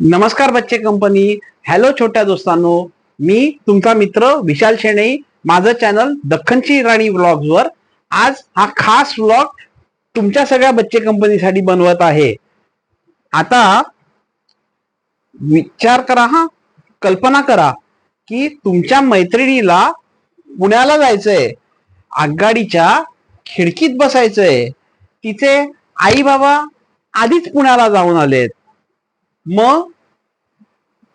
नमस्कार बच्चे company. Hello छोट्या दोस्तांनो. मी तुमचा मित्र विशाल शेणे. माझं चॅनल दख्खनची राणी व्लॉग्स वर. आज हा खास व्लॉग तुमच्या सगळ्या बच्चे कंपनीसाठी बनवत आहे. आता विचार करा हा. कल्पना करा की तुमच्या मैत्रिणीला पुण्याला जायचंय. आगगाडीच्या खिडकीत बसायचंय. तिचे आई बाबा आधीच पुण्याला जाऊन आलेत. मग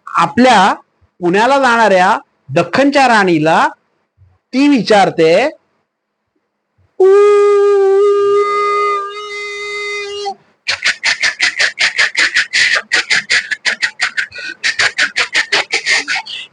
आपल्या पुण्याला जाणाऱ्या दख्खनच्या राणीला ती विचारते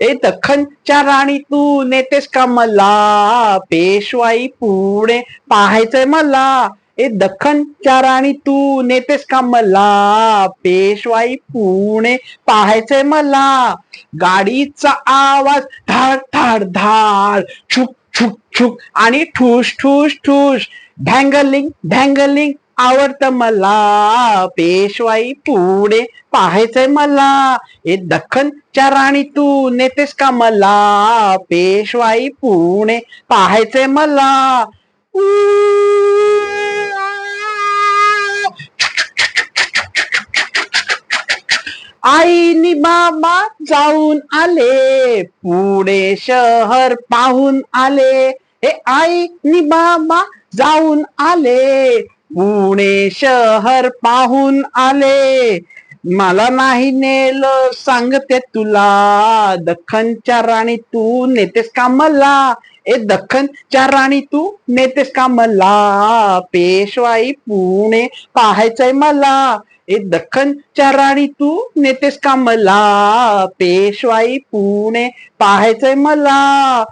ए दख्खनच्या राणी तू नेतेस का मला? पेशवाई पुणे पाहायचंय मला. ए दखन चाराणी तू नेतेस का मला पेशवाई पुणे पाहायचंय मला गाडीचा आवाज धाड धाड धाड छुक छुक छुक आणि ठुस ठुस ठुस ढँगलिंग ढँगलिंग आवडतं मला पेशवाई पुणे पाहायचंय मला ए दख्खनच्या राणी तू नेतेस का मला पेशवाई पुणे पाहायचंय मला आईनी बाबा जाऊन आले पुणे शहर पाहून आले. हे आईनी बाबा जाऊन आले पुणे शहर पाहून आले. मला नाही नेलं सांगते तुला. दख्खनच्या राणी तू नेतेस का मला? ए दख्खनच्या राणी तू नेतेस का मला? पेशवाई पुणे पाहायचंय मला. ए दख्खनच्या राणी तू नेतेस का मला? पेशवाई पुणे पाहायचंय मला.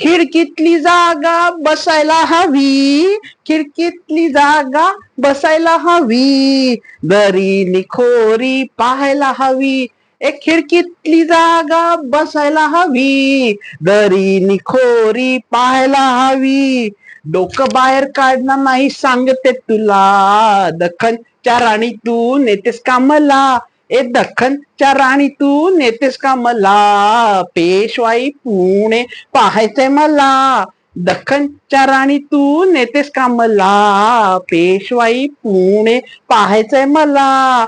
खिडकीतली जागा बसायला हवी. खिडकीतली जागा बसायला हवी. दरी निखोरी पाहायला हवी. एक खिडकीतली जागा बसायला हवी. दरी निखोरी पाहायला हवी. डोकं बाहेर काढणार नाही सांगते तुला. दखनच्या राणी तू नेतेस का मला ए दखनच्या राणी तू नेतेस का मला पेशवाई पुणे पाहायचंय मला. दखनच्या राणी तू नेतेस का मला पेशवाई पुणे पाहायचंय मला.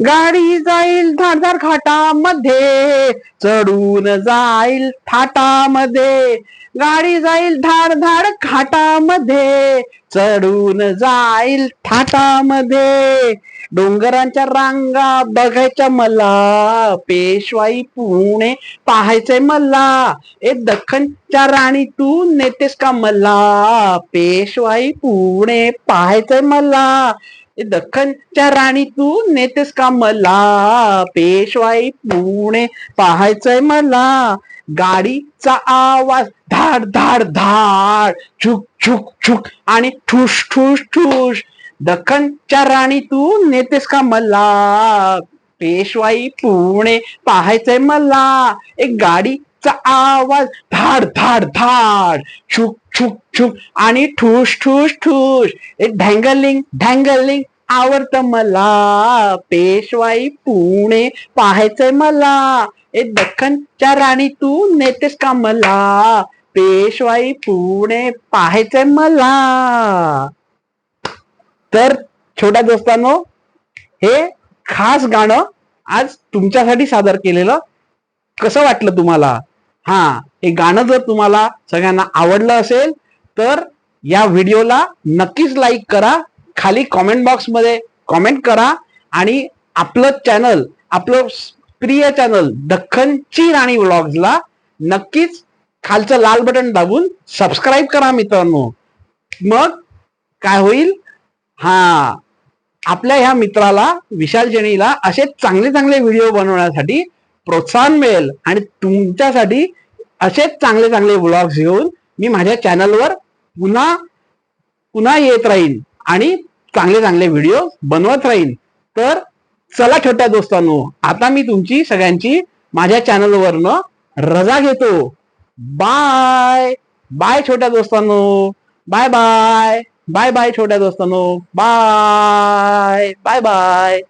गाडी जाईल धारदार घाटामध्ये चढून जाईल थाटामध्ये. गाडी जाईल धाड धाड घाटामध्ये चढून जाईल थाटामध्ये. डोंगरांच्या रांगा बघायच्या मला पेशवाई पुणे पाहायचंय मला. ए दख्खनच्या राणी तू नेतेस का मला? पेशवाई पुणे पाहायचंय मला. दख्खनच्या राणी तू नेतेस का मला? पेशवाई पुणे पाहायचंय मला. गाडीचा आवाज धाड धाड धाड छुक छुक छुक आणि ठुस ठुस ठुस दखनच्या राणी तू नेतेस का मला? पेशवाई पुणे पाहायचंय मला. एक गाडीचा आवाज धाड धाड धाड छुक छुक छुक आणि ठुस ठुस ठुस. एक ढँगलिंग ढँगलिंग आवडतं मला. पेशवाई पुणे. पाहायचंय मला. ए दख्खनच्या राणी तू नेतेस का मला पेशवाई पुणे. पाहायचंय मला. तर छोट्या दोस्तांनो हे खास गाणं आज तुमच्यासाठी सादर केलेलं कसं वाटलं तुम्हाला? हा हे गाणं जर तुम्हाला सगळ्यांना आवडलं असेल तर या व्हिडिओला नक्कीच लाईक करा. खाली कॉमेंट बॉक्समध्ये कॉमेंट करा आणि आपलं चॅनल आपलं प्रिय चॅनल दख्खनची राणी व्लॉग्सला नक्कीच खालचं लाल बटन दाबून सबस्क्राईब करा मित्रांनो. मग काय होईल? हा आपल्या ह्या मित्राला विशाल जेणीला असे चांगले चांगले व्हिडिओ बनवण्यासाठी प्रोत्साहन मिळेल आणि तुमच्यासाठी असेच चांगले चांगले ब्लॉग्स घेऊन मी माझ्या चॅनलवर पुन्हा पुन्हा येत राहीन आणि चांगले चांगले व्हिडिओ बनवत राहीन. तर चला छोट्या दोस्तांनो आता मी तुमची सगळ्यांची माझ्या चॅनलवरनं रजा घेतो. बाय बाय छोट्या दोस्तांनो. बाय बाय बाय बाय छोट्या दोस्तांनो. Bye bye bye